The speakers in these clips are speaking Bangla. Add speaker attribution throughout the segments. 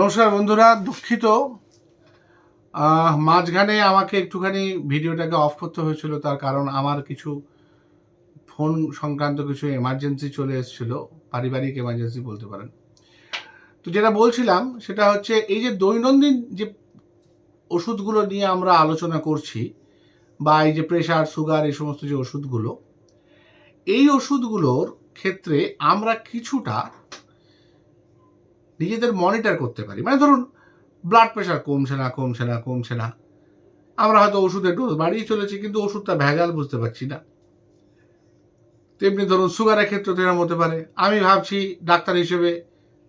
Speaker 1: নমস্কার বন্ধুরা, দুঃখিত। মাঝখানে আমাকে একটুখানি ভিডিওটাকে অফ করতে হয়েছিল, তার কারণ আমার কিছু ফোন সংক্রান্ত কিছু এমার্জেন্সি চলে এসেছিল, পারিবারিক এমার্জেন্সি বলতে পারেন। তো যেটা বলছিলাম, সেটা হচ্ছে এই যে দৈনন্দিন যে ওষুধগুলো নিয়ে আমরা আলোচনা করছি, বা এই যে প্রেশার সুগার এই সমস্ত যে ওষুধগুলো, এই ওষুধগুলোর ক্ষেত্রে আমরা কিছুটা নিজেদের মনিটর করতে পারি। মানে ধরুন ব্লাড প্রেশার কমছে না কমছে না কমছে না। আমরা হয়তো ওষুধের ডোজ বাড়িয়ে চলেছি, কিন্তু ওষুধটা ভেজাল বুঝতে পারছি না। তেমনি ধরুন সুগারের ক্ষেত্রে তো এরকম হতে পারে। আমি ভাবছি ডাক্তার হিসেবে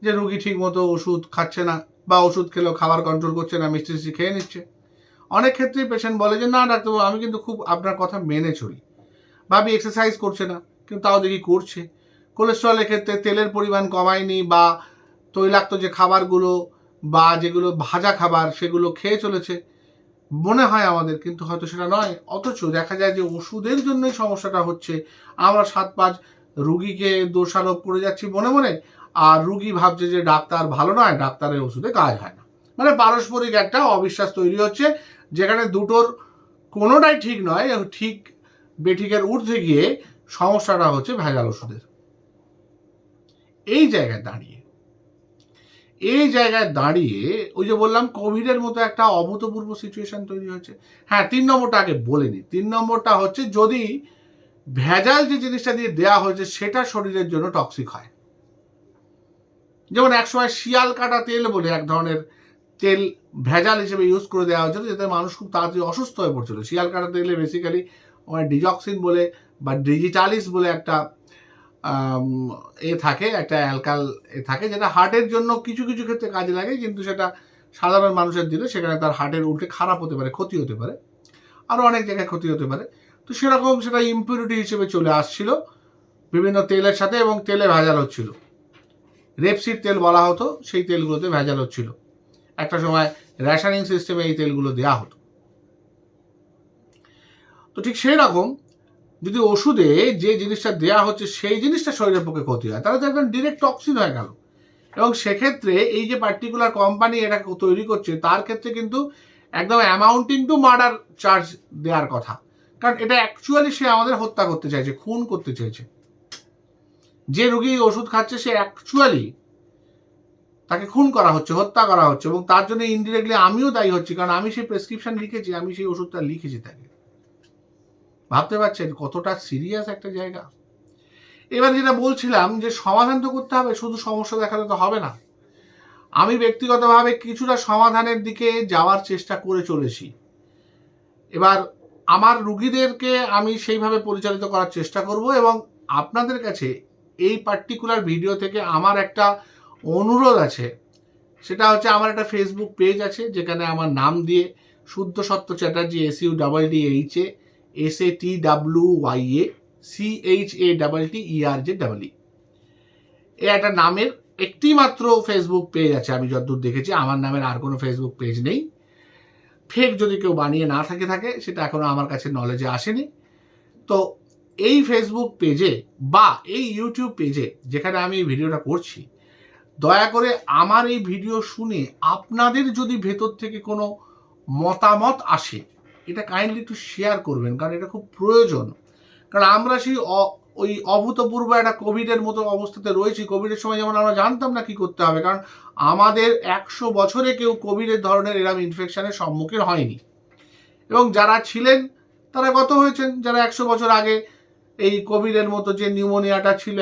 Speaker 1: যে রুগী ঠিক মতো ওষুধ খাচ্ছে না বা ওষুধ খেলেও খাবার কন্ট্রোল করছে না, মিষ্টি মিষ্টি খেয়ে নিচ্ছে। অনেক ক্ষেত্রেই পেশেন্ট বলে যে, না ডাক্তারবাবু আমি কিন্তু খুব আপনার কথা মেনে চলি। ভাবি এক্সারসাইজ করছে না, কিন্তু তাও দেখি করছে। কোলেস্ট্রলের ক্ষেত্রে তেলের পরিমাণ কমায়নি বা তৈলাক্ত যে খাবারগুলো বা যেগুলো ভাজা খাবার সেগুলো খেয়ে চলেছে, মনে হয় আমাদের, কিন্তু হয়তো সেটা নয়। অথচ দেখা যায় যে ওষুধের জন্যই সমস্যাটা হচ্ছে। আমরা সাত পাঁচ রুগীকে দোষারোপ করে যাচ্ছি মনে মনে, আর রুগী ভাবছে যে ডাক্তার ভালো নয়, ডাক্তারের ওষুধে কাজ হয় না। মানে পারস্পরিক একটা অবিশ্বাস তৈরি হচ্ছে, যেখানে দুটোর কোনোটাই ঠিক নয়, ঠিক বেঠিকের ঊর্ধ্বে গিয়ে সমস্যাটা হচ্ছে ভেজাল ওষুধের। এই জায়গায় দাঁড়িয়ে এই জায়গায় দাঁড়িয়ে ওই যে বললাম, কোভিডের মতো একটা অভূতপূর্ব সিচুয়েশন তৈরি হয়েছে। হ্যাঁ তিন নম্বরটা আগে বলিনি তিন নম্বরটা হচ্ছে, যদি ভেজাল যে জিনিসটা দিয়ে দেওয়া হয়েছে, সেটা শরীরের জন্য টক্সিক হয়। যেমন একসময় শিয়াল কাটা তেল বলে এক ধরনের তেল ভেজাল হিসেবে ইউজ করে দেওয়া হয়েছিল, যাতে মানুষ খুব তাড়াতাড়ি অসুস্থ হয়ে পড়ছিল। শিয়াল কাটা তেলে বেসিক্যালি ডিজক্সিন বলে বা ডিজিটালিস বলে একটা এ থাকে, একটা অ্যালকাল এ থাকে, যেটা হার্টের জন্য কিছু কিছু ক্ষেত্রে কাজে লাগে, কিন্তু সেটা সাধারণ মানুষের দিলে সেখানে তার হার্টের উল্টে খারাপ হতে পারে, ক্ষতি হতে পারে আরও অনেক জায়গায় ক্ষতি হতে পারে। তো সেরকম সেটা ইম্পিউরিটি হিসেবে চলে আসছিল, বিভিন্ন তেলের সাথে এবং তেলে ভেজাল হচ্ছিল। রেপসির তেল বলা হতো, সেই তেলগুলোতে ভেজাল হচ্ছিল। একটা সময় রেশনিং সিস্টেমে এই তেলগুলো দেওয়া হতো। তো ঠিক সেই রকম যদি ওষুধে যে জিনিসটা দেওয়া হচ্ছে, সেই জিনিসটা শরীরের পক্ষে ক্ষতি হয়। তাহলে তো একদম ডিরেক্ট টক্সিন হয়ে গেল। এবং সেক্ষেত্রে এই যে পার্টিকুলার কোম্পানি এটা তৈরি করছে, তার ক্ষেত্রে কিন্তু একদম অ্যামাউন্টিং টু মার্ডার চার্জ দেওয়ার কথা। কারণ এটা অ্যাকচুয়ালি সে আমাদের হত্যা করতে চাইছে, খুন করতে চাইছে। যে রুগী ওষুধ খাচ্ছে, সে অ্যাকচুয়ালি তাকে খুন করা হচ্ছে, হত্যা করা হচ্ছে। এবং তার জন্য ইনডিরেক্টলি আমিও দায়ী হচ্ছি, কারণ আমি সেই প্রেসক্রিপশন লিখেছি, আমি সেই ওষুধটা লিখেছি তাকে। ভাবতে পারছেন কতটা সিরিয়াস একটা জায়গা? এবার যেটা বলছিলাম যে সমাধান তো করতে হবে, শুধু সমস্যা দেখালে তো হবে না। আমি ব্যক্তিগতভাবে কিছুটা সমাধানের দিকে যাওয়ার চেষ্টা করে চলেছি। এবার আমার রুগীদেরকে আমি সেইভাবে পরিচালিত করার চেষ্টা করব এবং আপনাদের কাছে এই পার্টিকুলার ভিডিও থেকে আমার একটা অনুরোধ আছে। সেটা হচ্ছে আমার একটা ফেসবুক পেজ আছে, যেখানে আমার নাম দিয়ে Suddhasattwa Chatterjee S U double D H A S A T W Y A C H A double T E R J double E এ একটা নামের একটি মাত্র ফেসবুক পেজ আছে, আমি যতদূর দেখেছি, আমার নামের আর কোনো ফেসবুক পেজ নেই। ফেক যদি কেউ বানিয়ে না থাকে থাকে, সেটা এখনও আমার কাছে নলেজে আসেনি। তো এই ফেসবুক পেজে বা এই ইউটিউব পেজে যেখানে আমি এই ভিডিওটা করছি, দয়া করে আমার এই ভিডিও শুনে আপনাদের যদি ভেতর থেকে কোনো মতামত আসে এটা কাইন্ডলি একটু শেয়ার করবেন, কারণ এটা খুব প্রয়োজন। কারণ আমরা সেই ওই অভূতপূর্ব একটা কোভিডের মতো অবস্থাতে রয়েছি। কোভিডের সময় যেমন আমরা জানতাম না কি করতে হবে, কারণ আমাদের একশো বছরে কেউ কোভিডের ধরনের এরকম ইনফেকশনের সম্মুখীন হয়নি। এবং যারা ছিলেন, তারা গত হয়েছেন। যারা একশো বছর আগে এই কোভিডের মতো যে নিউমোনিয়াটা ছিল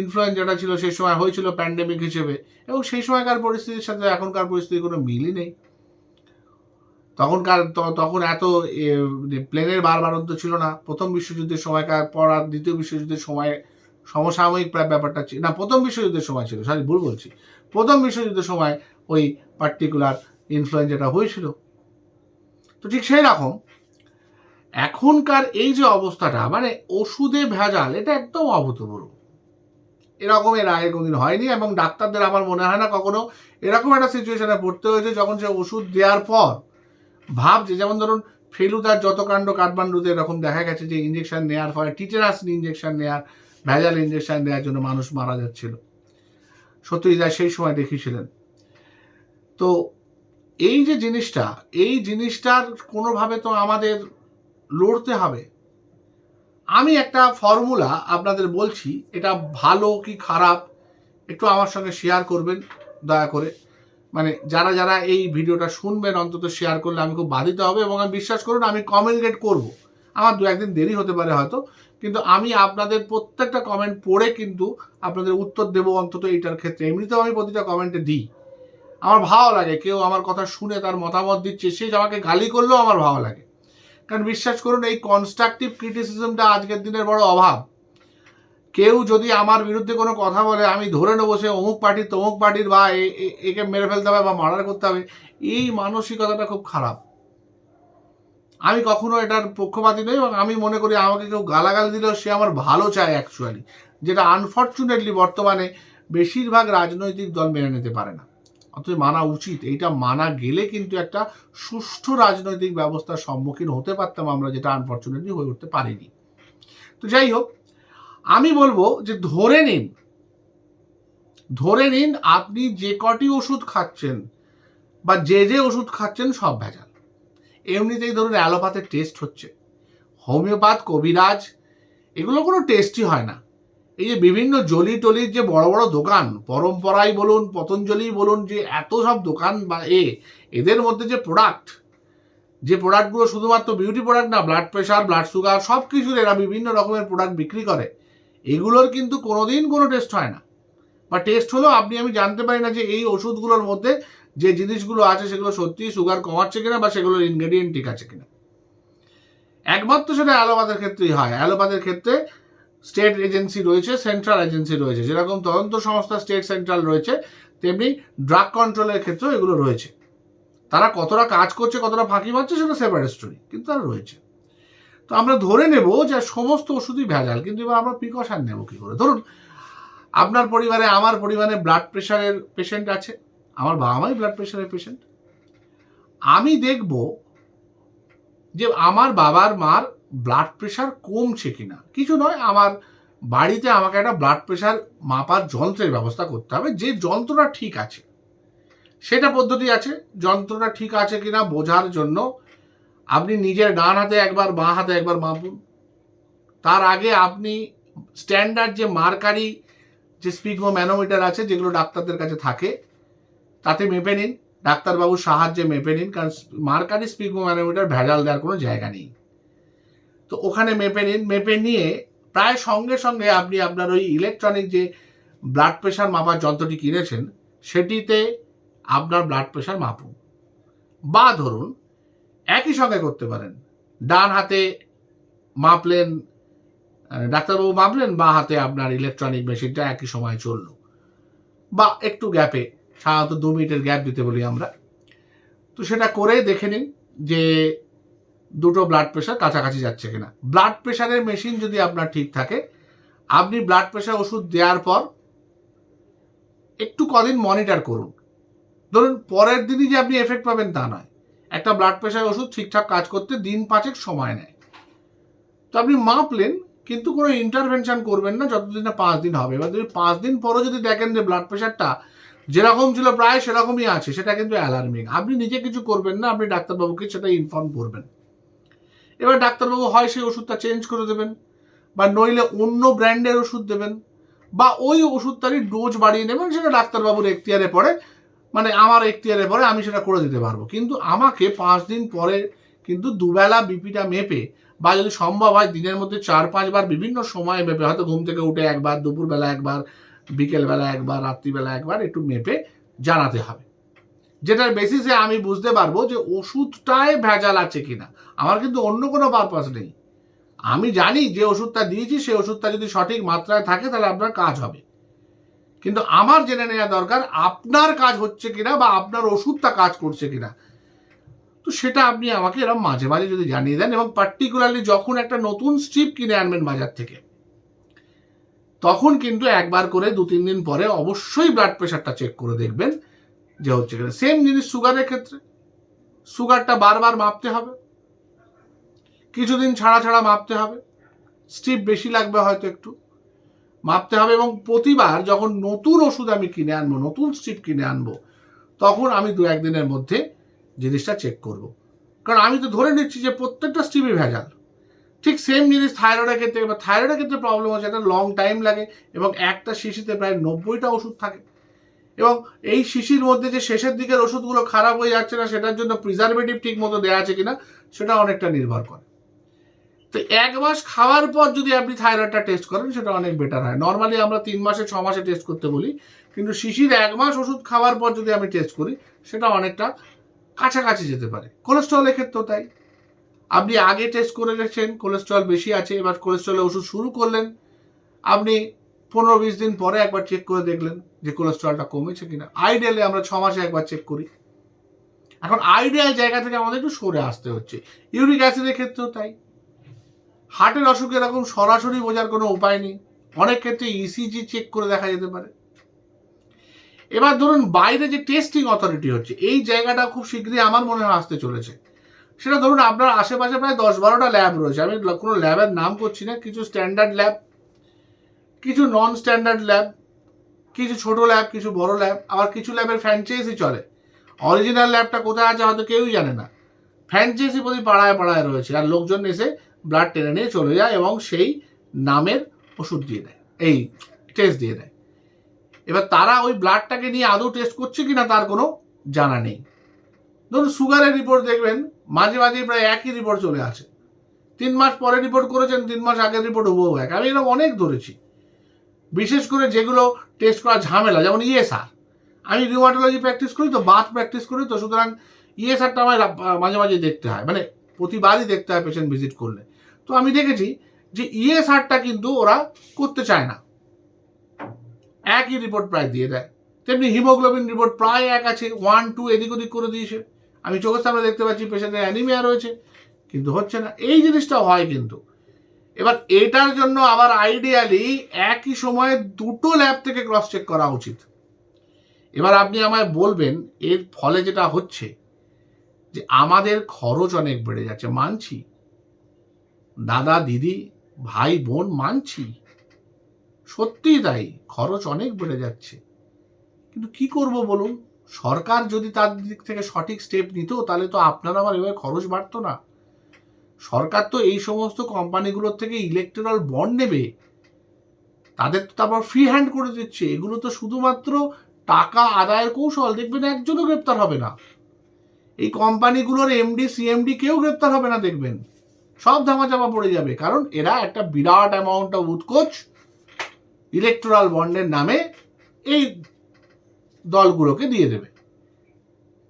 Speaker 1: ইনফ্লুয়েঞ্জাটা ছিল সেই সময় হয়েছিল প্যান্ডেমিক হিসেবে। এবং সেই সময়কার পরিস্থিতির সাথে এখনকার পরিস্থিতির কোনো মিলই নেই। তখনকার তখন এত প্লেনের বারবারন্ত ছিল না। প্রথম বিশ্বযুদ্ধের সময়কার পর আর দ্বিতীয় বিশ্বযুদ্ধের সময় সমসাময়িক প্রায় ব্যাপারটা ছিল না, প্রথম বিশ্বযুদ্ধের সময় ছিল সরি ভুল বলছি। প্রথম বিশ্বযুদ্ধের সময় ওই পার্টিকুলার ইনফ্লুয়েঞ্জাটা হয়েছিল। তো ঠিক সেই রকম, এখনকার এই যে অবস্থাটা মানে ওষুধে ভেজাল, এটা একদম অভূতপূর্ব। এরকম এর আগে কোনদিন হয়নি এবং ডাক্তারদের আমার মনে হয় না কখনো এরকম একটা সিচুয়েশনে পড়তে হয়েছে যখন সে ওষুধ দেওয়ার পর ভাবছে, যেমন ধরুন, ফেলুদার যত কাণ্ড কাঠমান্ডুতে এরকম দেখা গেছে যে ইঞ্জেকশন নেওয়ার ফলে টিটেনাস ইঞ্জেকশন নেওয়ার ভেজাল ইঞ্জেকশন দেওয়ার জন্য মানুষ মারা যাচ্ছিল। সত্যি, যা সেই সময় দেখিয়েছিলেন। তো এই যে জিনিসটা, এই জিনিসটার কোনোভাবে তো আমাদের লড়তে হবে। আমি একটা ফর্মুলা আপনাদের বলছি, এটা ভালো কি খারাপ, একটু আমার সঙ্গে শেয়ার করবেন, দয়া করে। মানে যারা যারা এই ভিডিওটা শুনবেন, অন্তত শেয়ার করলে আমি খুব বাধিত হবে এবং আমি বিশ্বাস করুন, আমি কমিউনিকেট করব। আমার দু একদিন দেরি হতে পারে হয়তো, কিন্তু আমি আপনাদের প্রত্যেকটা কমেন্ট পড়ে কিন্তু আপনাদের উত্তর দেবো অন্তত এইটার ক্ষেত্রে। এমনিতেও আমি প্রতিটা কমেন্টে দিই। আমার ভালো লাগে, কেউ আমার কথা শুনে তার মতামত দিচ্ছে, সে আমাকে গালি করলেও আমার ভালো লাগে। কারণ বিশ্বাস করুন, এই কনস্ট্রাকটিভ ক্রিটিসিজমটা আজকের দিনের বড় অভাব। কেউ যদি আমার বিরুদ্ধে কোনো কথা বলে, আমি ধরে নেব সে অমুক পার্টির তমুক পার্টির বা একে মেরে ফেলতে হবে বা মার্ডার করতে হবে, এই মানসিকতাটা খুব খারাপ। আমি কখনো এটার পক্ষপাতী নই এবং আমি মনে করি আমাকে কেউ গালাগাল দিলেও সে আমার ভালো চায় অ্যাকচুয়ালি যেটা আনফর্চুনেটলি বর্তমানে বেশিরভাগ রাজনৈতিক দল মেনে নিতে পারে না। অথচ মানা উচিত। এইটা মানা গেলে কিন্তু একটা সুষ্ঠু রাজনৈতিক ব্যবস্থার সম্মুখীন হতে পারতাম আমরা, যেটা আনফর্চুনেটলি হয়ে উঠতে পারিনি। তো যাই হোক আমি বলব যে ধরে নিন ধরে নিন আপনি যে কটি ওষুধ খাচ্ছেন বা যে যে ওষুধ খাচ্ছেন সব ভেজাল। এমনিতেই ধরুন অ্যালোপ্যাথের টেস্ট হচ্ছে, হোমিওপ্যাথ, কবিরাজ, এগুলো কোনো টেস্টই হয় না। এই যে বিভিন্ন জলি টলির যে বড় বড় দোকান, পরম্পরাই বলুন পতঞ্জলি বলুন, যে এত সব দোকান বা এ, এদের মধ্যে যে প্রোডাক্ট যে প্রোডাক্টগুলো শুধুমাত্র বিউটি প্রোডাক্ট না ব্লাড প্রেশার ব্লাড সুগার সব কিছুর এরা বিভিন্ন রকমের প্রোডাক্ট বিক্রি করে। এগুলোর কিন্তু কোনোদিন কোনো টেস্ট হয় না। বা টেস্ট হলেও আপনি, আমি জানতে পারি না যে এই ওষুধগুলোর মধ্যে যে জিনিসগুলো আছে, সেগুলো সত্যিই সুগার কমাচ্ছে কিনা বা সেগুলোর ইনগ্রেডিয়েন্ট ঠিক আছে কিনা। একমাত্র সেটা অ্যালোপ্যাথের ক্ষেত্রেই হয়। অ্যালোপ্যাথের ক্ষেত্রে স্টেট এজেন্সি রয়েছে সেন্ট্রাল এজেন্সি রয়েছে। যেরকম তদন্ত সংস্থা স্টেট সেন্ট্রাল রয়েছে, তেমনি ড্রাগ কন্ট্রোলের ক্ষেত্রেও এগুলো রয়েছে। তারা কতটা কাজ করছে, কতটা ফাঁকি মারছে সেটা সেপারেট স্টোরি কিন্তু তারা রয়েছে। তো আমরা ধরে নেব যে সমস্ত ওষুধই ভেজাল, কিন্তু এবার আমরা প্রিকশন নেব কি করে? ধরুন, আপনার পরিবারে, আমার পরিবারে ব্লাড প্রেশারের পেশেন্ট আছে, আমার বাবা মাই ব্লাড প্রেশারের পেশেন্ট আমি দেখব যে আমার বাবার মার ব্লাড প্রেশার কমছে কিনা। কিছু নয়, আমার বাড়িতে আমাকে একটা ব্লাড প্রেশার মাপার যন্ত্রের ব্যবস্থা করতে হবে, যে যন্ত্রটা ঠিক আছে। সেটা পদ্ধতি আছে, যন্ত্রটা ঠিক আছে কিনা বোঝার জন্য আপনি নিজের ডান হাতে একবার, বাঁ হাতে একবার মাপুন তার আগে আপনি স্ট্যান্ডার্ড যে মার্কারি, যে স্পিগমো ম্যানোমিটার আছে, যেগুলো ডাক্তারদের কাছে থাকে, তাতে মেপে নিন। ডাক্তারবাবুর সাহায্যে মেপে নিন, কারণ মার্কারি স্পিগমো ম্যানোমিটার ভেজাল দেওয়ার কোনো জায়গা নেই। তো ওখানে মেপে নিন, মেপে নিয়ে প্রায় সঙ্গে সঙ্গে আপনি আপনার ওই ইলেকট্রনিক যে ব্লাড প্রেশার মাপার যন্ত্রটি কিনেছেন, সেটিতে আপনার ব্লাড প্রেশার মাপুন। বা ধরুন একই সঙ্গে করতে পারেন। ডান হাতে মাপলেন ডাক্তারবাবু মাপলেন, বা হাতে আপনার ইলেকট্রনিক মেশিনটা একই সময় চলল। বা একটু গ্যাপে সাধারণত দু মিনিটের গ্যাপ দিতে বলি আমরা। তো সেটা করে দেখে নিন যে দুটো ব্লাড প্রেশার কাছাকাছি যাচ্ছে কিনা। ব্লাড প্রেশারের মেশিন যদি আপনার ঠিক থাকে, আপনি ব্লাড প্রেশার ওষুধ দেওয়ার পর একটু কদিন মনিটর করুন। ধরুন পরের দিনই যে আপনি এফেক্ট পাবেন তা নয়। একটা ব্লাড প্রেশার ওষুধ ঠিকঠাক কাজ করতে দিন পাঁচেক সময় নেয়। তো আপনি মাপলেন, কিন্তু কোনো ইন্টারভেনশন করবেন না যতদিন না পাঁচ দিন হবে। এবার যদি পাঁচ দিন পরও যদি দেখেন যে ব্লাড প্রেশারটা যেরকম ছিল প্রায় সেরকমই আছে, সেটা কিন্তু অ্যালার্মিং আপনি নিজে কিছু করবেন না, আপনি ডাক্তারবাবুকে সেটা ইনফর্ম করবেন। এবার ডাক্তারবাবু হয় সেই ওষুধটা চেঞ্জ করে দেবেন, বা নইলে অন্য ব্র্যান্ডের ওষুধ দেবেন, বা ওই ওষুধটারই ডোজ বাড়িয়ে নেবেন, সেটা ডাক্তারবাবুর এখতিয়ারে পড়ে মানে আমার এখতিয়ারে পরে আমি সেটা করে দিতে পারব। কিন্তু আমাকে পাঁচ দিন পরে কিন্তু দুবেলা বিপিটা মেপে বা যদি সম্ভব হয় দিনের মধ্যে চার, পাঁচবার বিভিন্ন সময় মেপে, হয়তো ঘুম থেকে উঠে একবার, দুপুরবেলা একবার, বিকেলবেলা একবার, রাত্রিবেলা একবার একটু মেপে জানাতে হবে। যেটার বেসিসে আমি বুঝতে পারব যে ওষুধটায় ভেজাল আছে কিনা। আমার কিন্তু অন্য কোনো পারপাস নেই। আমি জানি যে ওষুধটা দিয়েছি সেই ওষুধটা যদি সঠিক মাত্রায় থাকে তাহলে আপনার কাজ হবে। কিন্তু আমার জেনে নেওয়া দরকার আপনার কাজ হচ্ছে কিনা বা আপনার ওষুধটা কাজ করছে কিনা। তো সেটা আপনি আমাকে এরকম মাঝে মাঝে যদি জানিয়ে দেন এবং পার্টিকুলারলি যখন একটা নতুন স্ট্রিপ কিনে আনবেন বাজার থেকে, তখন কিন্তু একবার করে দু তিন দিন পরে অবশ্যই ব্লাড প্রেশারটা চেক করে দেখবেন যে হচ্ছে কিনা। সেম জিনিস সুগারের ক্ষেত্রে। সুগারটা বারবার মাপতে হবে। কিছুদিন ছাড়া ছাড়া মাপতে হবে। স্ট্রিপ বেশি লাগবে হয়তো একটু। মাপতে হবে এবং প্রতিবার যখন নতুন ওষুধ আমি কিনে আনব, নতুন স্ট্রিপ কিনে আনব, তখন আমি দু একদিনের মধ্যে জিনিসটা চেক করব। কারণ আমি তো ধরে নিচ্ছি যে প্রত্যেকটা স্টিমই ভেজাল। ঠিক সেম জিনিস থাইরয়েডের ক্ষেত্রে বা থাইরয়েডের ক্ষেত্রে প্রবলেম হচ্ছে একটা লং টাইম লাগে এবং একটা শিশিতে প্রায় নব্বইটা ওষুধ থাকে। এবং এই শিশির মধ্যে যে শেষের দিকের ওষুধগুলো খারাপ হয়ে যাচ্ছে না, সেটার জন্য প্রিজারভেটিভ ঠিক মতো দেওয়া আছে কিনা, সেটা অনেকটা নির্ভর করে। তো এক মাস খাওয়ার পর যদি আপনি থাইরয়েডটা টেস্ট করেন, সেটা অনেক বেটার হয়। নর্মালি আমরা তিন মাসে, ছ মাসে টেস্ট করতে বলি, কিন্তু শিশির এক মাস ওষুধ খাওয়ার পর যদি আমি টেস্ট করি, সেটা অনেকটা কাছাকাছি যেতে পারে। কোলেস্ট্রলের ক্ষেত্রেও তাই। আপনি আগে টেস্ট করে রেখেছেন কোলেস্ট্রল বেশি আছে, এবার কোলেস্ট্রলের ওষুধ শুরু করলেন, আপনি পনেরো বিশ দিন পরে একবার চেক করে দেখলেন যে কোলেস্ট্রলটা কমেছে কিনা। আইডিয়ালে আমরা ছ মাসে একবার চেক করি। এখন আইডিয়াল জায়গা থেকে আমাদের একটু সরে আসতে হচ্ছে। ইউরিক অ্যাসিডের ক্ষেত্রেও তাই। হার্টের অসুখ এরকম সরাসরি বোঝার কোনো উপায় নেই। অনেক ক্ষেত্রে ইসিজি চেক করে দেখা যেতে পারে। এবার ধরুন বাইরে যে টেস্টিং অথরিটি হচ্ছে, এই জায়গাটা খুব শীঘ্রই আমার মনে হয় আসতে চলেছে। সেটা ধরুন আপনার আশেপাশে প্রায় দশ বারোটা ল্যাব রয়েছে। আমি কোনো ল্যাবের নাম করছি না, কিছু স্ট্যান্ডার্ড ল্যাব কিছু নন স্ট্যান্ডার্ড ল্যাব কিছু ছোট ল্যাব কিছু বড় ল্যাব আবার কিছু ল্যাবের ফ্র্যাঞ্চাইজি চলে। অরিজিনাল ল্যাবটা কোথায় আছে হয়তো কেউই জানে না। ফ্র্যাঞ্চাইজি প্রতি পাড়ায় পাড়ায় রয়েছে। আর লোকজন এসে ব্লাড টেনে নিয়ে চলে যায় এবং সেই নামের ওষুধ দিয়ে দেয়, এই টেস্ট দিয়ে দেয়। এবার তারা ওই ব্লাডটাকে নিয়ে আদৌ টেস্ট করছে কিনা তার কোনো জানা নেই। ধরুন সুগারের রিপোর্ট দেখবেন, মাঝে মাঝে প্রায় একই রিপোর্ট চলে আসে। তিন মাস পরে রিপোর্ট করেছেন, তিন মাস আগের রিপোর্ট হুবহু এক। আমি এরকম অনেক ধরেছি। বিশেষ করে যেগুলো টেস্ট করা ঝামেলা, যেমন ইএসআর আমি রিউমাটোলজি প্র্যাকটিস করি তো বাথ প্র্যাকটিস করি তো, সুতরাং ইএসআরটা আমার মাঝে মাঝে দেখতে হয়। মানে প্রতিবারই দেখতে হয় পেশেন্ট ভিজিট করলে। তো আমি দেখেছি যে ইএসআরটা কিন্তু ওরা করতে চায় না। একই রিপোর্ট প্রায় দিয়ে দেয়। তেমনি হিমোগ্লোবিন রিপোর্ট প্রায় এক আছে ওয়ান টু এদিক ওদিক করে দিয়েছে। আমি চোখের সামনে দেখতে পাচ্ছি, পেশেন্টের অ্যানিমিয়া রয়েছে, কিন্তু হচ্ছে না। এই জিনিসটা হয় কিন্তু। এবার এটার জন্য আবার আইডিয়ালি একই সময়ে দুটো ল্যাব থেকে ক্রস চেক করা উচিত। এবার আপনি আমায় বলবেন, এর ফলে যেটা হচ্ছে যে আমাদের খরচ অনেক বেড়ে যাচ্ছে। মানছি? দাদা, দিদি, ভাই, বোন মানছি। সত্যিই তাই, খরচ অনেক বেড়ে যাচ্ছে। কিন্তু কি করব বলুন? সরকার যদি তার দিক থেকে সঠিক স্টেপ নিত, তাহলে তো আপনার আমার এভাবে খরচ বাড়তো না। সরকার তো এই সমস্ত কোম্পানিগুলোর থেকে ইলেকট্রাল বন্ড নেবে। তাদের তো তারপর ফ্রি হ্যান্ড করে দিচ্ছে। এগুলো তো শুধুমাত্র টাকা আদায়ের কৌশল। দেখবেন একজনও গ্রেপ্তার হবে না। এই কোম্পানিগুলোর এমডি সিএমডি কেউ গ্রেপ্তার হবে না, দেখবেন। সব ধামাচাপা পড়ে যাবে। কারণ এরা একটা বিরাট অ্যামাউন্ট অফ উৎকোচ ইলেকট্রাল বন্ডের নামে এই দলগুলোকে দিয়ে দেবে।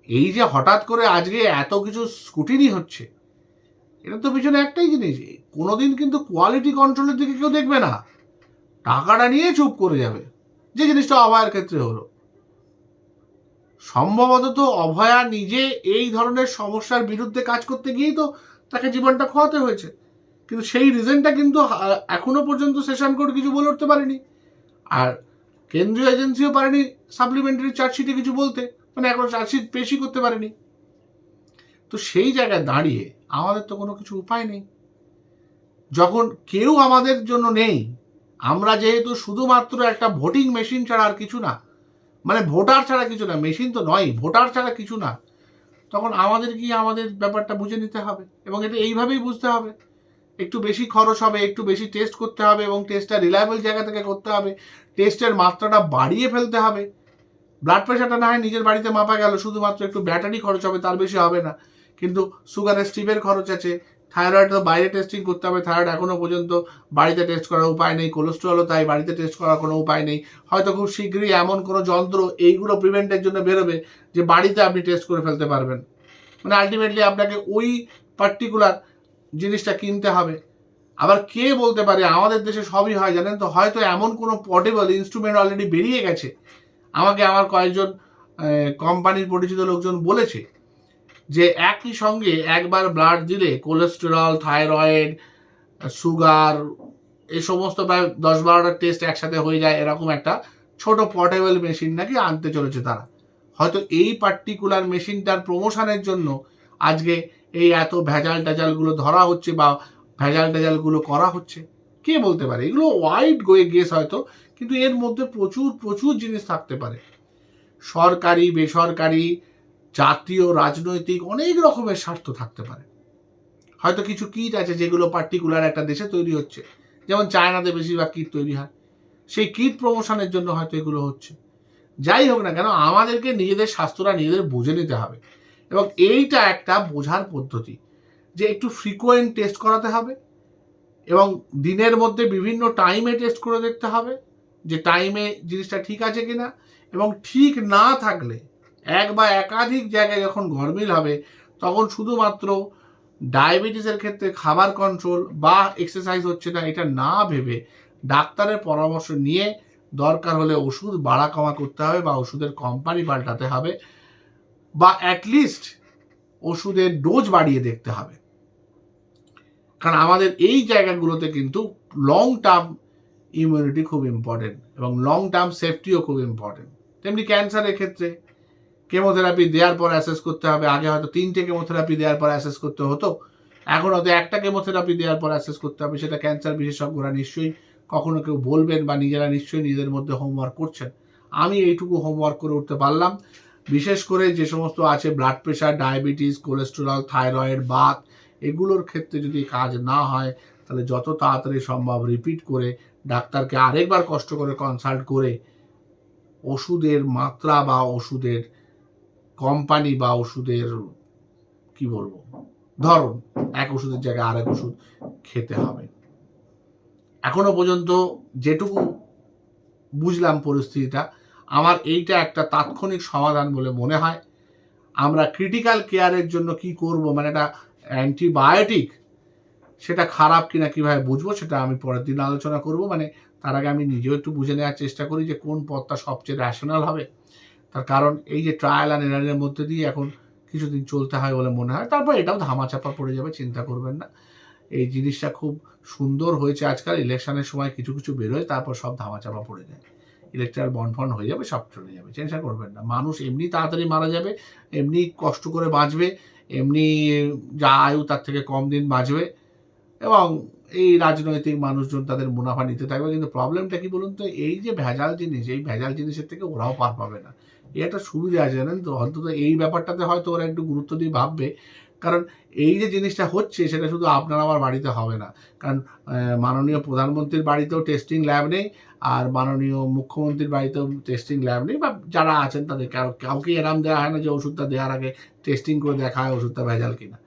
Speaker 1: এই যে হঠাৎ করে আজকে এত কিছু স্কুটিনি হচ্ছে, এটা তো পিছনে একটাই জিনিস, কোনোদিন কিন্তু কোয়ালিটি কন্ট্রোলের দিকে কেউ দেখবে না। টাকাটা নিয়ে চুপ করে যাবে, যে জিনিসটা অভয়ার ক্ষেত্রে হলো। সম্ভবত তো অভয়া নিজে এই ধরনের সমস্যার বিরুদ্ধে কাজ করতে গিয়েই তো তাকে জীবনটা খোয়াতে হয়েছে। কিন্তু সেই রিজনটা কিন্তু এখনও পর্যন্ত সেশন কোর্ট কিছু বলে উঠতে পারেনি। আর কেন্দ্রীয় এজেন্সিও পারেনি সাপ্লিমেন্টারি চার্জশিটে কিছু বলতে। মানে এখন চার্জশিট পেশই করতে পারেনি। তো সেই জায়গায় দাঁড়িয়ে আমাদের তো কোনো কিছু উপায় নেই। যখন কেউ আমাদের জন্য নেই, আমরা যেহেতু শুধুমাত্র একটা ভোটিং মেশিন ছাড়া আর কিছু না মানে ভোটার ছাড়া কিছু না মেশিন তো নয় ভোটার ছাড়া কিছু না তখন আমাদের কি আমাদের ব্যাপারটা বুঝে নিতে হবে? এবং এটা এইভাবেই বুঝতে হবে। একটু বেশি খরচ হবে, একটু বেশি টেস্ট করতে হবে এবং টেস্টটা রিলায়েবল জায়গা থেকে করতে হবে। টেস্টের মাত্রাটা বাড়িয়ে ফেলতে হবে। ব্লাড প্রেশারটা না হয় নিজের বাড়িতে মাপা গেল, শুধুমাত্র একটু ব্যাটারি খরচ হবে, তার বেশি হবে না। কিন্তু সুগারের স্টিপের খরচ আছে থাইরয়েড তো বাইরে টেস্টিং করতে হবে, থাইরয়েড এখনও পর্যন্ত বাড়িতে টেস্ট করার উপায় নেই কোলেস্ট্রলও তাই বাড়িতে টেস্ট করার কোনো উপায় নেই। হয়তো খুব শীঘ্রই এমন কোনো যন্ত্র এইগুলো প্রিভেন্টের জন্য বেরোবে যে বাড়িতে আপনি টেস্ট করে ফেলতে পারবেন। মানে আলটিমেটলি আপনাকে ওই পার্টিকুলার জিনিসটা কিনতে হবে। আবার কে বলতে পারে, আমাদের দেশে সবই হয়, জানেন তো? হয়তো এমন কোনো পোর্টেবল ইনস্ট্রুমেন্ট অলরেডি বেরিয়ে গেছে। আমাকে আমার কয়েকজন কোম্পানির পরিচিত লোকজন বলেছে। যে একই সঙ্গে একবার ব্লাড দিলে কোলেস্টেরল থাইরয়েড সুগার এই সমস্ত প্রায় দশ বারোটা টেস্ট একসাথে হয়ে যায়, এরকম একটা ছোট পোর্টেবল মেশিন নাকি আনতে চলেছে তারা। হয়তো এই পার্টিকুলার মেশিনটার প্রমোশনের জন্য আজকে এই এত ভেজাল টেজালগুলো ধরা হচ্ছে বা ভেজাল টেজালগুলো করা হচ্ছে। কে বলতে পারে? এগুলো ওয়াইড গোয়ে গেস হয়তো, কিন্তু এর মধ্যে প্রচুর প্রচুর জিনিস থাকতে পারে। সরকারি, বেসরকারি জাতীয়, রাজনৈতিক অনেক রকমের স্বার্থ থাকতে পারে। হয়তো কিছু কিট আছে যেগুলো পার্টিকুলার একটা দেশে তৈরি হচ্ছে। যেমন চায়নাতে বেশিরভাগ কিট তৈরি হয়। সেই কিট প্রমোশনের জন্য হয়তো এগুলো হচ্ছে। যাই হোক না কেন, আমাদেরকে নিজেদের স্বাস্থ্যটা নিজেদের বুঝে নিতে হবে। এবং এইটা একটা বোঝার পদ্ধতি যে একটু ফ্রিকোয়েন্ট টেস্ট করাতে হবে। এবং দিনের মধ্যে বিভিন্ন টাইমে টেস্ট করে দেখতে হবে যে টাইমে জিনিসটা ঠিক আছে কিনা। এবং ঠিক না থাকলে এক বা একাধিক জায়গায় যখন গরমিল হবে, তখন শুধুমাত্র ডায়াবেটিসের ক্ষেত্রে খাবার কন্ট্রোল বা এক্সারসাইজ হচ্ছে না, এটা না ভেবে ডাক্তারের পরামর্শ নিয়ে দরকার হলে ওষুধ বাড়া কমা করতে হবে বা ওষুধের কোম্পানি পাল্টাতে হবে বা অ্যাটলিস্ট ওষুধের ডোজ বাড়িয়ে দেখতে হবে। কারণ আমাদের এই জায়গাগুলোতে কিন্তু লং টার্ম ইমিউনিটি খুব ইম্পর্টেন্ট এবং লং টার্ম সেফটিও খুব ইম্পর্টেন্ট তেমনি ক্যান্সারের ক্ষেত্রে কেমোথেরাপি দেওয়ার পর অ্যাসেস করতে হবে। আগে হয়তো তিনটে কেমোথেরাপি দেওয়ার পর অ্যাসেস করতে হতো। এখন হয়তো একটা কেমোথেরাপি দেওয়ার পর অ্যাসেস করতে হবে, সেটা ক্যান্সার বিশেষজ্ঞরা নিশ্চয়ই কখনো কেউ বলবেন বা নিজেরা নিশ্চয়ই নিজেদের মধ্যে হোমওয়ার্ক করছেন। আমি এইটুকু হোমওয়ার্ক করে উঠতে পারলাম। বিশেষ করে যে সমস্ত আছে blood pressure diabetes cholesterol thyroid Baat এগুলোর ক্ষেত্রে যদি কাজ না হয়, তাহলে যত তাড়াতাড়ি সম্ভব রিপিট করে ডাক্তারকে আরেকবার কষ্ট করে কনসাল্ট করে ওষুধের মাত্রা বা ওষুধের কোম্পানি বা ওষুধের, কি বলব? ধরুন, এক ওষুধের জায়গায় আরেক ওষুধ খেতে হবে। এখনও পর্যন্ত যেটুকু বুঝলাম পরিস্থিতিটা, আমার এইটা একটা তাৎক্ষণিক সমাধান বলে মনে হয়। আমরা ক্রিটিক্যাল কেয়ারের জন্য কি করব? মানে একটা অ্যান্টিবায়োটিক সেটা খারাপ কিনা কীভাবে বুঝব, সেটা আমি পরের দিন আলোচনা করব। মানে তার আগে আমি নিজেও একটু বুঝে নেওয়ার চেষ্টা করি যে কোন পথটা সবচেয়ে র্যাশনাল হবে। তার কারণ এই যে ট্রায়াল অ্যান্ড এরারের মধ্যে দিয়ে এখন কিছুদিন চলতে হয় বলে মনে হয়। তারপর এটাও ধামাচাপা পড়ে যাবে, চিন্তা করবেন না। এই জিনিসটা খুব সুন্দর হয়েছে আজকাল ইলেকশনের সময় কিছু কিছু বেরোয়, তারপর সব ধামাচাপা পড়ে যায়। ইলেকট্রাল বন্ড ফন্ড হয়ে যাবে, সব চলে যাবে টেনশন করবেন না। মানুষ এমনি তাড়াতাড়ি মারা যাবে, এমনি কষ্ট করে বাঁচবে, এমনি যা আয়ু তার থেকে কম দিন বাঁচবে এবং এই রাজনৈতিক মানুষজন তাদের মুনাফা নিতে থাকবে। কিন্তু প্রবলেমটা কি বলুন তো? এই যে ভেজাল জিনিস, এই ভেজাল জিনিসের থেকে ওরাও পার পাবে না। এই একটা সুবিধা আছে জানেন তো? অন্তত এই ব্যাপারটাতে হয়তো ওরা একটু গুরুত্ব দিয়ে ভাববে। কারণ এই যে জিনিসটা হচ্ছে, সেটা শুধু আপনার আমার বাড়িতে হবে না। কারণ মাননীয় প্রধানমন্ত্রীর বাড়িতেও টেস্টিং ল্যাব নেই, আর মাননীয় মুখ্যমন্ত্রীর বাড়িতেও টেস্টিং ল্যাব নেই, বা যারা আছেন তাদের কাউ- কাউকে এরাম দেওয়া হয় না যে ওষুধটা দেওয়ার আগে টেস্টিং করে দেখা হয় ওষুধটা ভেজাল কিনা।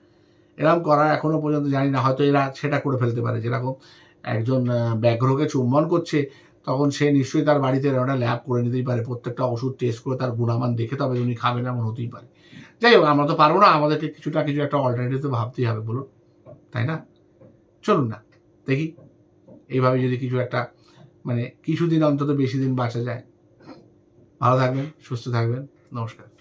Speaker 1: এরম করা এখনও পর্যন্ত জানি না, হয়তো এরা সেটা করে ফেলতে পারে। যেরকম একজন ব্যাঘ্রকে চুম্বন করছে তখন সে নিশ্চয়ই তার বাড়িতে একটা ল্যাব করে নিতেই পারে। প্রত্যেকটা ওষুধ টেস্ট করে তার গুণামান দেখে তবে উনি খাবেন এমন হতেই পারে। যাই হোক, আমরা তো পারব না, আমাদেরকে কিছুটা কিছু একটা অল্টারনেটিভ তো ভাবতেই হবে, বলুন। তাই না? চলুন না, দেখি। এইভাবে যদি কিছু একটা মানে কিছুদিন অন্তত বেশি দিন বাঁচা যায়। ভালো থাকবেন, সুস্থ থাকবেন। নমস্কার।